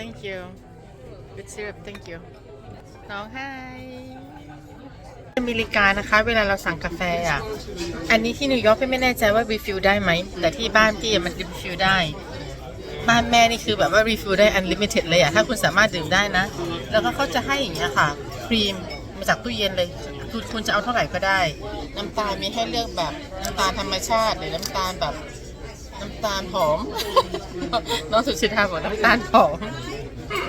thank you good syrup thank you น้อง hi อเมริกานะคะ เวลาเราสั่งกาแฟอะ อันนี้ที่นิวยอร์กพี่ไม่แน่ใจว่ารีฟิลได้ไหม แต่ที่บ้านพี่มันรีฟิลได้ บ้านแม่นี่คือแบบว่ารีฟิลได้ unlimited เลยอะถ้าคุณสามารถดื่มได้นะ แล้วก็เขาจะให้อย่างเงี้ยค่ะ ครีมมาจากตู้เย็นเลยคุณคุณจะเอาเท่าไหร่ก็ได้ น้ำตาลมีให้เลือกแบบน้ำตาลธรรมชาติหรือน้ำตาลแบบน้ำตาลหอม น้องสุชิตาบอกน้ำตาลหอม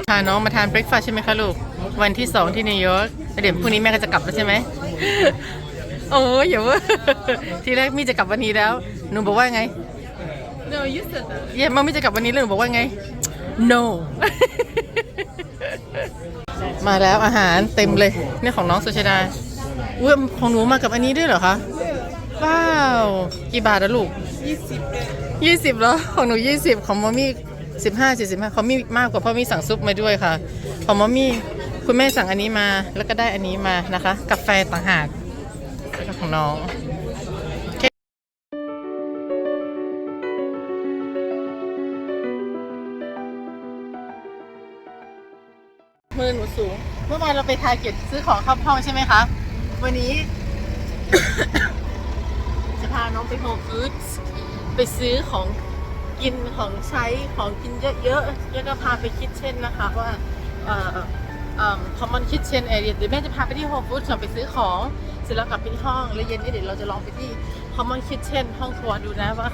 พาน้องมาทานเบรคฟาสต์ใช่ไหมคะลูก วันที่สองที่นิวยอร์กแล้วเดี๋ยวพรุ่งนี้แม่ก็จะกลับแล้วใช่ไหมโอ้ยอย่าเว่าทีแรกมี่จะกลับวันนี้แล้วหนูบอกว่าไง No, you said that. เย้มัมมี่จะกลับวันนี้แล้วหนูบอกว่าไง no มาแล้วอาหารเต็มเลยนี่ของน้องสุชาดาอุ้ยของหนูมากับอันนี้ด้วยเหรอคะว้าว กี่บาทอะลูกยี่สิบเหรอ ของหนูยี่สิบของมอมี่ สิบห้าสี่สิบห้าเขามีมากกว่าเพราะมีสั่งซุปมาด้วยค่ะของมอมี่คุณแม่สั่งอันนี้มาแล้วก็ได้อันนี้มานะคะ กาแฟต่างหากของน้องเมือหนูสูง เมื่อวานเราไปทาเก็ตซื้อของเข้าห้องใช่ไหมคะ วันนี้ จะพาน้องไปโฮมฟู้ดไปซื้อของ กินของใช้ของกินเยอะๆแล้วก็พาไปคิดเช่นนะคะว่าเอ่อเอ่อ common kitchen area เดี๋ยวแม่จะพาไปที่ Whole Foods ก่อนไปซื้อของเสร็จแล้วกลับไปที่ห้องแล้วเย็นนี้เดี๋ยวเราจะลองไปที่ common kitchen ห้องครัวดูนะว่า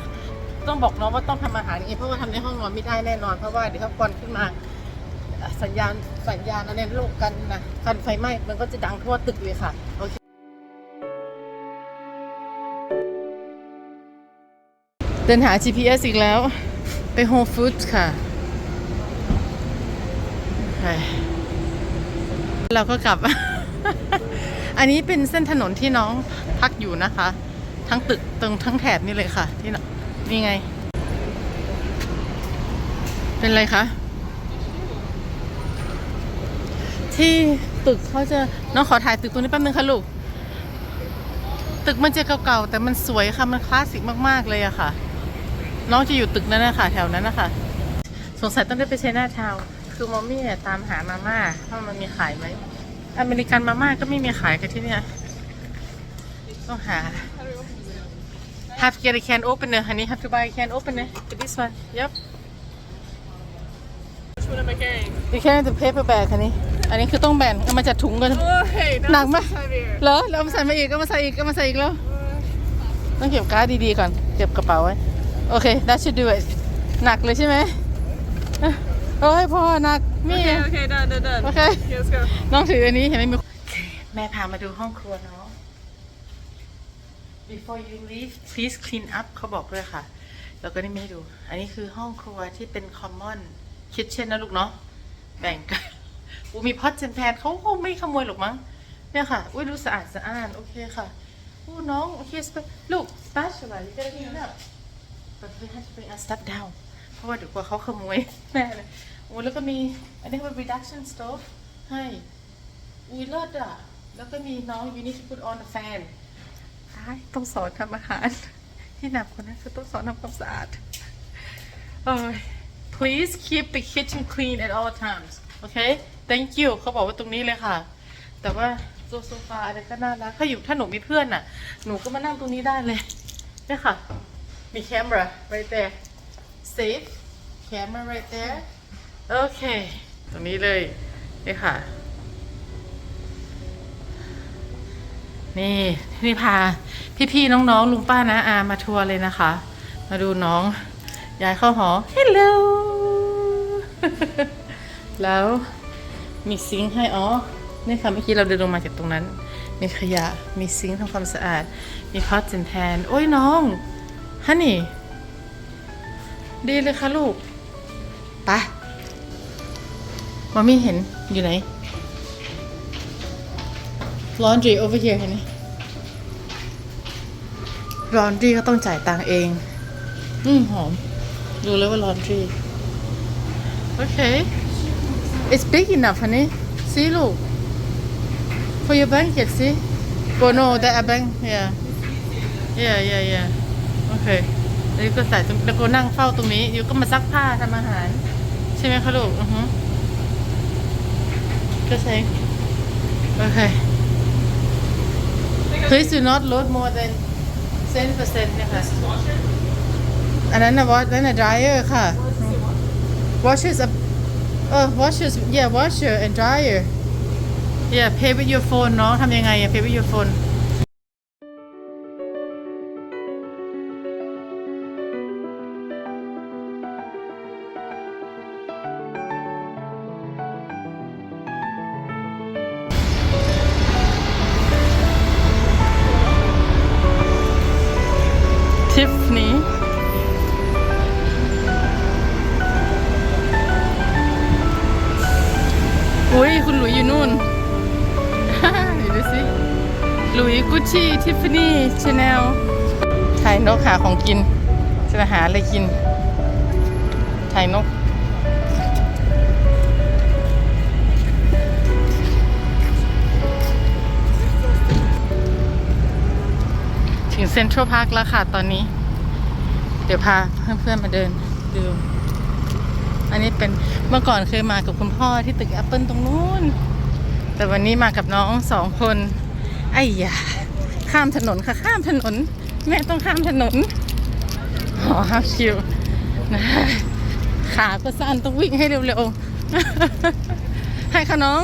ต้องบอกน้องว่าต้องทำอาหารองนี้เพราะว่าทำในห้องนอนไม่ได้แน่นอนเพราะว่าเดี๋ยวถ้าควันขึ้นมาสัญญาณสัญญาณอะไรโลกกันนะกันไฟไหม้มันก็จะดังทั่วตึกเลยค่ะโอเค เดินหา GPS อีกแล้ว ไป Whole Foods ค่ะ เราก็กลับ อันนี้เป็นเส้นถนนที่น้องพักอยู่นะคะ ทั้งตึกตรงทั้งแถบนี่เลยค่ะ ที่นี่ไง เป็นไรคะที่ตึกเขาจะน้องขอถ่ายตึกตรงนี้แป๊บนึงค่ะลูก ตึกมันจะเก่าๆแต่มันสวยค่ะมันคลาสสิกมากๆเลยอะค่ะ น้องจะอยู่ตึกนั้นนะคะแถวนั้นนะคะสงสัยต้องได้ไปใช้หน้าทาวน์คือมอมมี่เนี่ยตามหามาม่าว่ามันมีขายไหมอเมริกันมาม่าก็ไม่มีขายกันที่เนี่ยต้องหา have to get a can opener honey have to buy a can opener for this one yep Which one am I carrying? you can the paper bag คันนี้อันนี้คือต้องแบ่งเอามาจัดถุงกัน Oh, hey, now Nặng this mà. is heavier. เหรอแล้วเอามาใส่มาอีกเอามาใส่อีกเอามาใส่อีกแล้วต้องเก็บการ์ดดีๆก่อน เก็บกระเป๋าไว้ โอเค that should do it หนักเลยใช่ไหมเอ้ยโอ้ยพ่อหนักมี Okay, okay, done, done, done. Okay. Okay, let's go. น้องถืออันนี้เห็นไหมมีโอเคแม่พามาดูห้องครัวเนาะ before you leave please clean up เขาบอกด้วยค่ะ แล้วก็นี่ไม่ให้ดู อันนี้คือห้องครัวที่เป็น common kitchen นะลูกเนาะ แบ่งกันอูมีพอตเจนแพนเขาคงไม่ขโมยหรอกมั้ง เนี่ยค่ะ อุ้ยดูสะอาดสะอ้าน โอเคค่ะอู้น้อง โอเคสเปลูก spatula you gotta clean up but we have to bring our stuff down เพราะว่าเดี๋ยวกลัวเขาขโมยแม่เลยโอ้แล้วก็มีอันนี้เป็น reduction stove ให้อุ้ยเลิศอะ แล้วก็มีน้อง you need to put on the fan ท้ายต้องสอนทำอาหาร ที่หนักกว่านั้นคือต้องสอนทำความสะอาดโอ้ย please keep the kitchen clean at all times โอเค thank you เขาบอกว่าตรงนี้เลยค่ะ แต่ว่าโซโซฟาอะไรก็น่ารักถ้าอยู่ถ้าหนูมีเพื่อนน่ะ หนูก็มานั่งตรงนี้ได้เลยเนี่ยค่ะ มี camera right there safe camera right there โอเค ตรงนี้เลย นี่ค่ะ นี่นี่พา พี่ๆน้องๆ ลุงป้านะอามาทัวร์เลยนะคะ มาดูน้องยายเข้าหอ Hello แล้วมีซิงค์ให้อ๋อ นี่ค่ะเมื่อกี้เราเดินลงมาจากตรงนั้น มีขยะ มีซิงค์ทำความสะอาด มีพอตเจนแทน โอ้ยน้อง ฮันนี่ ดีเลยค่ะลูกไปะมามี่เห็นอยู่ไหน laundry over here เห็นไหม laundry ก็ต้องจ่ายตังค์เอง อืมหอม ดูเลยว่า laundry โอเค it's big enough honey see ลูก for your blanket see go no that a blank yeah yeah yeah yeah โอเคแล้วก็ใส่ตรงแล้วก็นั่งเฝ้าตรงนี้อยู่ก็มาซักผ้าทำอาหาร ใช่ไหมคะลูกอือฮึ Just saying. Okay. Please do not load more than 10%นี่ยค่ะอันนั้นนะวอชนั่นนะ dryer ค่ะ washer is a เออ washer yeah washer and dryer yeah pay with your phone น้องทำยังไงอะ pay with your phone ชี่ทิฟฟานี่ชาแนลถ่ายนกหาของกินจะหาอะไรกินถ่ายนก ถึงเซ็นทรัลพาร์คแล้วค่ะตอนนี้ เดี๋ยวพาเพื่อนๆมาเดินดูอันนี้เป็นเมื่อก่อนเคยมากับคุณพ่อที่ตึกแอปเปิลตรงนู้น แต่วันนี้มากับน้องสองคน ไอ้ยา ข้ามถนนค่ะ ข้ามถนน แม่ต้องข้ามถนนหอฮับคิวนะขาก็สั้นต้องวิ่งให้เร็วๆ ให้ค่ะน้อง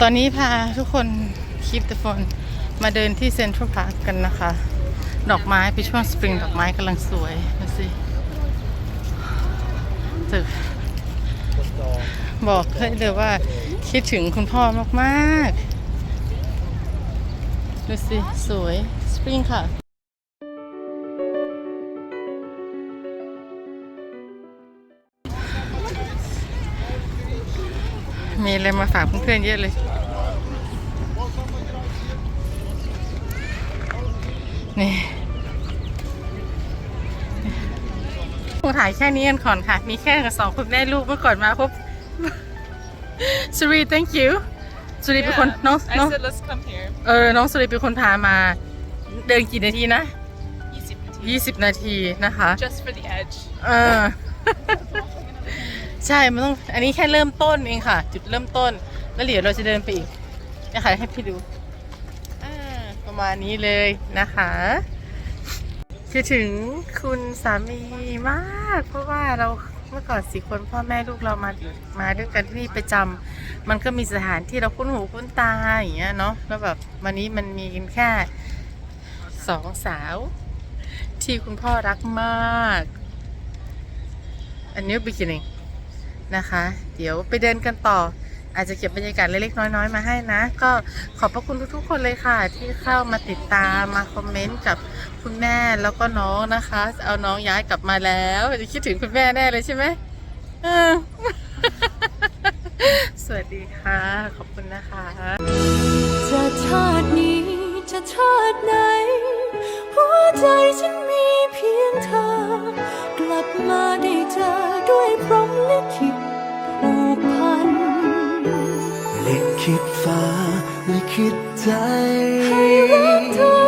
ตอนนี้พาทุกคนคลิป the phone มาเดินที่เซ็นทรัลพาร์คกันนะคะ ดอกไม้เป็นช่วงสปริงดอกไม้กำลังสวยดูสิตึกบอกเลยว่าคิดถึงคุณพ่อมากๆ ดูสิ สวย สปริงค่ะ มีอะไรมาฝากเพื่อนๆเยอะเลย นี่หนูถ่ายแค่นี้กันก่อนค่ะ มีแค่กับสองคุณแม่ลูกเมื่อก่อนมาพบสุรี thank you สุรีเป็นคนน้อง I น้อง said let's come here. เออ น้องสุรีเป็นคนพามา เดินกี่นาทีนะ Easy. 20 นาทีนะคะ Just for the edge. เออ ใช่ มันต้อง อันนี้แค่เริ่มต้นเองค่ะ จุดเริ่มต้น แล้วเดี๋ยวเราจะเดินไปอีกนะคะให้พี่ดูอ่าประมาณนี้เลยนะคะคิดถึงคุณสามีมาก เพราะว่าเราเมื่อก่อนสี่คนพ่อแม่ลูกเรามาอยู่มาด้วยกันที่นี่ประจำ มันก็มีสถานที่เราคุ้นหูคุ้นตาอย่างเงี้ยเนาะแล้วแบบวันนี้มันมีกันแค่สองสาว ที่คุณพ่อรักมาก อันนี้ beginning นะคะ เดี๋ยวไปเดินกันต่อ อาจจะเก็บบรรยากาศเล็กๆน้อยๆมาให้นะ ก็ขอบพระคุณทุกๆคนเลยค่ะ ที่เข้ามาติดตามมาคอมเมนต์กับคุณแม่แล้วก็น้องนะคะ เอาน้องย้ายกลับมาแล้วจะคิดถึงคุณแม่แน่เลยใช่ไหมเออ สวัสดีค่ะ ขอบคุณนะคะ จะชาตินี้จะชาติไหน หัวใจฉันมีเพียงเธอ กลับมาได้เจอด้วยพรหมลิขิตผูกพันลิขิตฟ้าลิขิตใจให้รักเธอ